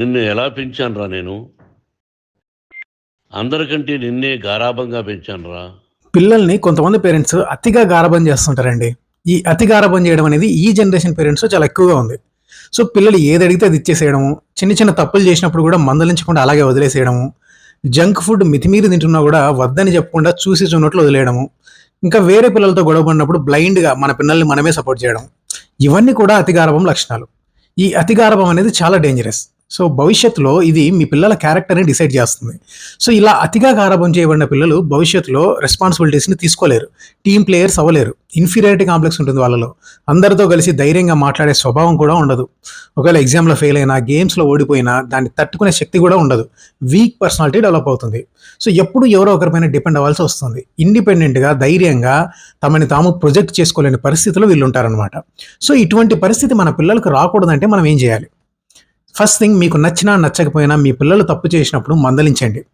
నిన్ను ఎలా పెంచానురా నేను? అందరికంటే నిన్నే గారాభంగా పెంచానురా. పిల్లల్ని కొంతమంది పేరెంట్స్ అతిగా గారాభం చేస్తుంటారండి. ఈ అతి గారాభం చేయడం అనేది ఈ జనరేషన్ పేరెంట్స్ చాలా ఎక్కువగా ఉంది. సో పిల్లలు ఏది అడిగితే అది ఇచ్చేసేయడము చిన్న చిన్న తప్పులు చేసినప్పుడు కూడా మందలించకుండా అలాగే వదిలేసేయడము జంక్ ఫుడ్ మితిమీరి తింటున్నా కూడా వద్దని చెప్పకుండా చూసి చూనట్లు వదిలేయడము ఇంకా వేరే పిల్లలతో గొడవ పడినప్పుడు బ్లైండ్గా మన పిల్లల్ని మనమే సపోర్ట్ చేయడం ఇవన్నీ కూడా అతిగారభం లక్షణాలు. ఈ అతిగారభం అనేది చాలా డేంజరస్ సో భవిష్యత్తులో ఇది మీ పిల్లల క్యారెక్టర్ని డిసైడ్ చేస్తుంది. సో ఇలా అతిగా గారాభం చేయబడిన పిల్లలు భవిష్యత్తులో రెస్పాన్సిబిలిటీస్ని తీసుకోలేరు. టీం ప్లేయర్స్ అవ్వలేరు. ఇన్ఫీరియారిటీ కాంప్లెక్స్ ఉంటుంది వాళ్ళలో. అందరితో కలిసి ధైర్యంగా మాట్లాడే స్వభావం కూడా ఉండదు. ఒకవేళ ఎగ్జామ్లో ఫెయిల్ అయినా గేమ్స్లో ఓడిపోయినా దాన్ని తట్టుకునే శక్తి కూడా ఉండదు. వీక్ పర్సనాలిటీ డెవలప్ అవుతుంది. సో ఎప్పుడు ఎవరో ఒకరిపైన డిపెండ్ అవ్వాల్సి వస్తుంది. ఇండిపెండెంట్గా ధైర్యంగా తమని తాము ప్రొజెక్ట్ చేసుకోలేని పరిస్థితిలో వీళ్ళు ఉంటారనమాట సో ఇటువంటి పరిస్థితి మన పిల్లలకు రాకూడదంటే మనం ఏం చేయాలి? ఫస్ట్ థింగ్ మీకు నచ్చినా నచ్చకపోయినా మీ పిల్లలు తప్పు చేసినప్పుడు మందలించండి.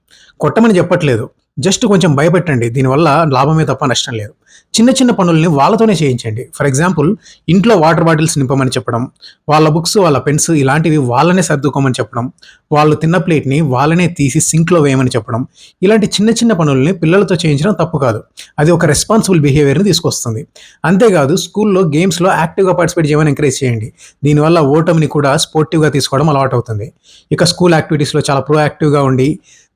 కొట్టమని చెప్పట్లేదు. జస్ట్ కొంచెం భయపెట్టండి దీనివల్ల లాభమే తప్ప నష్టం లేదు. చిన్న చిన్న పనుల్ని వాళ్ళతోనే చేయించండి. ఫర్ ఎగ్జాంపుల్ ఇంట్లో వాటర్ బాటిల్స్ నింపమని చెప్పడం వాళ్ళ బుక్స్ వాళ్ళ పెన్స్ ఇలాంటివి వాళ్ళనే సర్దుకోమని చెప్పడం వాళ్ళు తిన్న ప్లేట్ని వాళ్ళనే తీసి సింక్లో వేయమని చెప్పడం ఇలాంటి చిన్న చిన్న పనుల్ని పిల్లలతో చేయించడం తప్పు కాదు. అది ఒక రెస్పాన్సిబుల్ బిహేవియర్ని తీసుకొస్తుంది. అంతేకాదు స్కూల్లో గేమ్స్లో యాక్టివ్గా పార్టిసిపేట్ చేయమని ఎంకరేజ్ చేయండి. దీనివల్ల ఓటమిని కూడా స్పోర్టివ్గా తీసుకోవడం అలవాటు అవుతుంది ఇక స్కూల్ యాక్టివిటీస్లో చాలా ప్రోయాక్టివ్గా ఉండి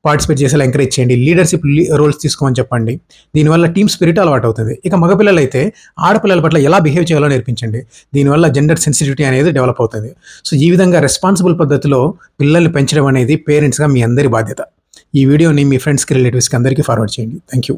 పార్టిసిపేట్ చేసేలా ఎంకరేజ్ చేయండి. లీడర్షిప్ రోల్స్ తీసుకోమని చెప్పండి. దీనివల్ల టీమ్ స్పిరిట్ అలవాటు అవుతుంది ఇక మగపిల్లలు అయితే ఆడపిల్లల పట్ల ఎలా బిహేవ్ చేయాలో నేర్పించండి. దీనివల్ల జెండర్ సెన్సిటివిటీ అనేది డెవలప్ అవుతుంది. సో ఈ విధంగా రెస్పాన్సిబుల్ పద్ధతిలో పిల్లల్ని పెంచడం అనేది పేరెంట్స్గా మీ అందరి బాధ్యత. ఈ వీడియోని మీ ఫ్రెండ్స్కి రిలేటివ్స్కి అందరికీ ఫార్వర్డ్ చేయండి. Thank you